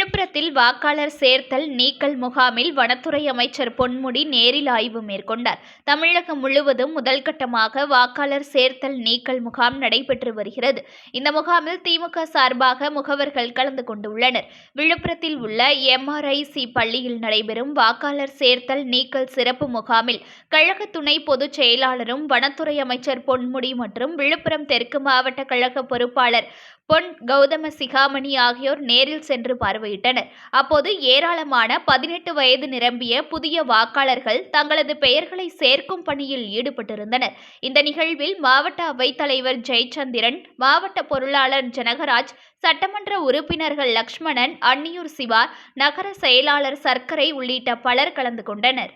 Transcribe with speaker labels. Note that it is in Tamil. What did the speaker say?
Speaker 1: விழுப்புரத்தில் வாக்காளர் சேர்த்தல் நீக்கல் முகாமில் வனத்துறை அமைச்சர் பொன்முடி நேரில் ஆய்வு மேற்கொண்டார். தமிழகம் முழுவதும் முதல் கட்டமாக வாக்காளர் சேர்த்தல் நீக்கல் முகாம் நடைபெற்று வருகிறது. இந்த முகாமில் திமுக சார்பாக முகவர்கள் கலந்து கொண்டுள்ளனர். விழுப்புரத்தில் உள்ள எம்ஆர்ஐசி பள்ளியில் நடைபெறும் வாக்காளர் சேர்த்தல் நீக்கல் சிறப்பு முகாமில் கழக துணை பொதுச் செயலாளரும் வனத்துறை அமைச்சர் பொன்முடி மற்றும் விழுப்புரம் தெற்கு மாவட்ட கழக பொறுப்பாளர் பொன் கௌதம சிகாமணி ஆகியோர் நேரில் சென்று பார்வையிட்டனர். அப்போது ஏராளமான பதினெட்டு வயது நிரம்பிய புதிய வாக்காளர்கள் தங்களது பெயர்களை சேர்க்கும் பணியில் ஈடுபட்டிருந்தனர். இந்த நிகழ்வில் மாவட்ட அவைத்தலைவர் ஜெயச்சந்திரன் மாவட்ட பொருளாளர் ஜனகராஜ் சட்டமன்ற உறுப்பினர்கள் லக்ஷ்மணன் அன்னியூர் சிவா நகர செயலாளர் சர்க்கரை உள்ளிட்ட பலர் கலந்து கொண்டனர்.